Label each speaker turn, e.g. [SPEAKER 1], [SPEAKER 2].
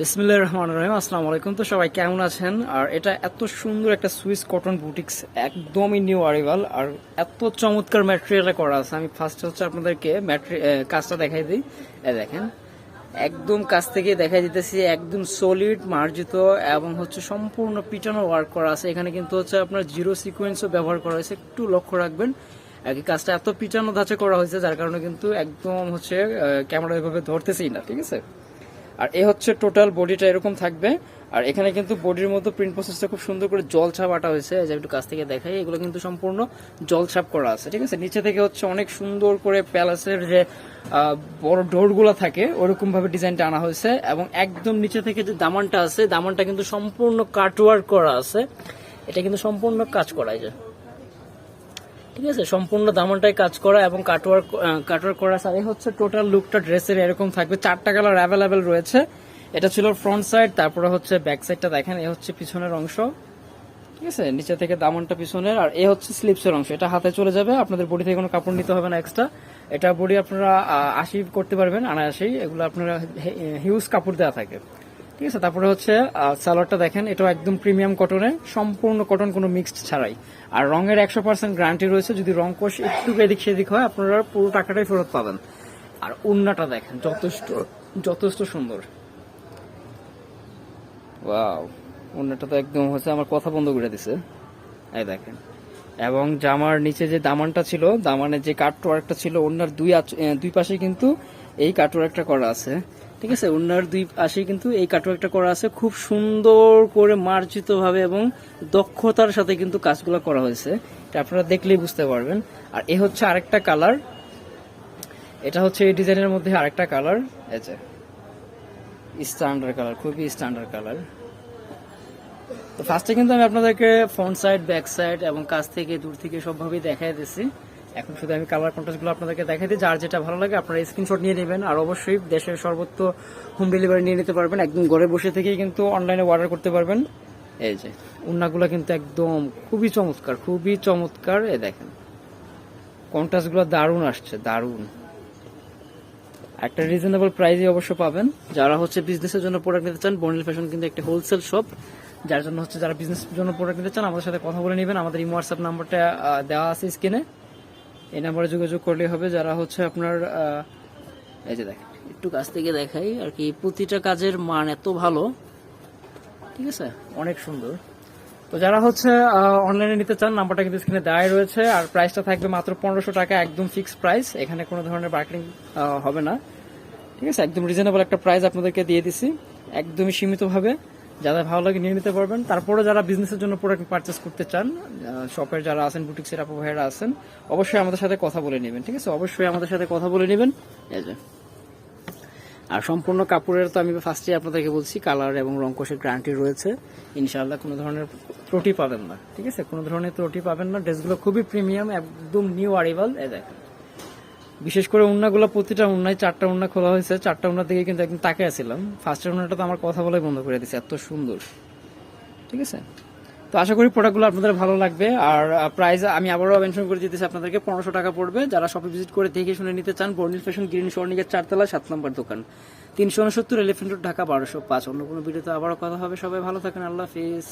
[SPEAKER 1] বিসমিল্লাহ রহমান রহিম, আসসালামু আলাইকুম। তো সবাই কেমন আছেন? আর এটা এত সুন্দর একটা সুইস কটন বুটিক্স একদমই নিউ আরিভাল আর এত চমৎকার ম্যাটেরিয়ালে করা আছে। আমি ফার্স্ট হচ্ছে আপনাদেরকে কাজটা দেখাই দিই। দেখেন, একদম কাছ থেকে দেখাই দিতেছি, একদম সলিড মার্জিত, এবং হচ্ছে সম্পূর্ণ পিটানো ওয়ার্ক করা আছে। এখানে কিন্তু হচ্ছে আপনার জিরো সিকোয়েন্সও ব্যবহার করা হয়েছে। একটু লক্ষ্য রাখবেন, আর কি কাজটা এত পিটানো ধাঁচে করা হয়েছে, যার কারণে কিন্তু একদম হচ্ছে ক্যামেরা এভাবে ধরতেছেই না, ঠিক আছে? আর এ হচ্ছে টোটাল বডিটা এরকম থাকবে। আর এখানে কিন্তু বডির মধ্যে প্রিন্ট প্রসেসটা খুব সুন্দর করে জল ছাপ আটা হয়েছে যে একটু কাছ থেকে দেখাই, এগুলো কিন্তু সম্পূর্ণ জল ছাপ করা আছে, ঠিক আছে? নিচে থেকে হচ্ছে অনেক সুন্দর করে প্যালাসের যে বড় ডোরগুলো থাকে ওরকম ভাবে ডিজাইনটা আনা হয়েছে এবং একদম নিচে থেকে যে দামানটা আছে, দামানটা কিন্তু সম্পূর্ণ কাটওয়ার্ক করা আছে। এটা কিন্তু সম্পূর্ণ কাজ করা যায় ঠিক আছে, সম্পূর্ণ দামনটাই কাজ করা এবং কাটওয়ার্ক কাটওয়ার্ক করা। আর এই হচ্ছে টোটাল লুকটা ড্রেসের এরকম থাকবে। চারটা কালার অ্যাভেলেবেল রয়েছে। এটা ছিল ফ্রন্ট সাইড তারপরে হচ্ছে ব্যাক সাইডটা দেখেন, এ হচ্ছে পিছনের অংশ। ঠিক আছে, নিচে থেকে দামনটা পিছনের, আর এ হচ্ছে স্লিপসের অংশ। এটা হাতে চলে যাবে, আপনাদের বডি থেকে কোনো কাপড় নিতে হবে না এক্সট্রা এটা বডি আপনারা আশি করতে পারবেন আনায়াসি এগুলো আপনারা হিউজ কাপড় দেওয়া থাকে। ঠিক আছে, তারপরে হচ্ছে সালোয়ারটা দেখেন, এটাও একদম প্রিমিয়াম কটনে সম্পূর্ণ কটন কোনো মিক্সড ছাড়াই। আর রঙের একশো পার্সেন্ট গ্যারান্টি রয়েছে, যদি রং কোষ একটু এদিক সেদিক হয়, আপনারা পুরো টাকাটাই ফেরত পাবেন। আর উন্নাটা দেখেন, যথেষ্ট যথেষ্ট সুন্দর। ওয়াও উন্নাটা তো একদম হচ্ছে আমার কথা বন্ধ করে দিছে। এই দেখেন, এবং জামার নিচে যে দামানটা ছিল, দামানের যে কাট ওয়ার্কটা ছিল ওনার দুই দুই পাশে কিন্তু এই কাট ওয়ার্কটা করা আছে। ঠিক আছে ওনার দুই পাশে কিন্তু এই কাট ওয়ার্কটা করা আছে। খুব সুন্দর করে মার্জিত ভাবে এবং দক্ষতার সাথে কিন্তু কাজগুলো করা হয়েছে। এটা আপনারা দেখলেই বুঝতে পারবেন। আর এ হচ্ছে আরেকটা কালার। এটা হচ্ছে এই ডিজাইনের মধ্যে আরেকটা কালার। এই স্ট্যান্ডার্ড কালার, খুবই স্ট্যান্ডার্ড কালার। তো ফার্স্টে কিন্তু আমি আপনাদেরকে ফ্রন্ট সাইড ব্যাক সাইড এবং কাছ থেকে দূর থেকে সবভাবেই দেখাই দিচ্ছি এখন শুধু আমি কালার কন্ট্রাস্টগুলো আপনাদেরকে দেখাই দিই। যার যেটা ভালো লাগে আপনারা স্ক্রিনশট নিয়ে নেবেন। আর অবশ্যই দেশের সর্বত্র হোম ডেলিভারি নিয়ে নিতে পারবেন। একদম ঘরে বসে থেকেই কিন্তু অনলাইনে অর্ডার করতে পারবেন। এই যে। উন্নাগুলো কিন্তু একদম খুবই চমৎকার খুবই চমৎকার। এ দেখেন কন্ট্রাস্টগুলো দারুণ আসছে দারুণ। একটা রিজনেবল প্রাইসে অবশ্য পাবেন। যারা হচ্ছে বিজনেসের জন্য প্রোডাক্ট নিতে চান বর্নিল ফ্যাশন কিন্তু একটা হোলসেল শপ যার জন্য হচ্ছে যারা বিজনেসের জন্য প্রোডাক্ট নিতে চান আমাদের সাথে কথা বলে নেবেন। আমাদের এই হোয়াটসঅ্যাপ নাম্বারটা দেওয়া আছে স্ক্রিনে এই নাম্বারে যোগাযোগ করলে হবে। যারা হচ্ছে আপনার এই যে দেখেন একটু কাছ থেকে দেখাই আর কি প্রতিটা কাজের মান এত ভালো। ঠিক আছে? অনেক সুন্দর। তো যারা হচ্ছে অনলাইনে নিতে চান নাম্বারটা কিন্তু স্ক্রিনে দেওয়াই রয়েছে। আর প্রাইসটা থাকবে মাত্র পনেরোশো টাকা একদম ফিক্সড প্রাইস এখানে কোনো ধরনের বার্গেনিং হবে না। ঠিক আছে? একদম রিজনেবল একটা প্রাইস আপনাদেরকে দিয়ে দিছি। একদমই সীমিতভাবে। যাদের ভালো লাগে নিয়ে নিতে পারবেন। তারপরে যারা বিজনেসের জন্য প্রোডাক্ট পারচেস করতে চান শপের যারা আছেন বুটিক্সের আপু ভাইয়েরা আছেন, অবশ্যই আমাদের সাথে কথা বলে নেবেন, ঠিক আছে? অবশ্যই আমাদের সাথে কথা বলে নেবেন। আর সম্পূর্ণ কাপড়ের তো আমি ফার্স্টে আপনাদেরকে বলছি কালার এবং রং কোষের গ্যারান্টি রয়েছে। ইনশাআল্লাহ কোনো ধরনের ত্রুটি পাবেন না, ঠিক আছে? কোনো ধরনের ত্রুটি পাবেন না। ড্রেসগুলো খুবই প্রিমিয়াম একদম নিউ আরিভাল এ দেখেন। বিশেষ করে উন্নাগুলো প্রতিটা উন্নায় চারটা উন্না খোলা হয়েছে, চারটা উন্না থেকে কিন্তু একদম তাকে আছিলাম ফার্স্টের উন্নাটা তো আমার কথা বলে বন্ধ করে দিছে এত সুন্দর। ঠিক আছে? তো আশা করি প্রোডাক্টগুলো আপনাদের ভালো লাগবে। আর প্রাইস আমি আবারও মেনশন করে দিতেছি, আপনাদেরকে পনেরোশো টাকা পড়বে। যারা শপে ভিজিট করে দেখে শুনে নিতে চান বর্নিল ফ্যাশন গ্রিন স্বর্ণিকের চারতলা, সাত নম্বর দোকান। তিনশো উনসত্তর এলিফেন্ট রোড ঢাকা বারোশো পাঁচ। অন্য কোনো ভিডিওতে আবারও কথা হবে। সবাই ভালো থাকেন। আল্লাহ হাফিজ।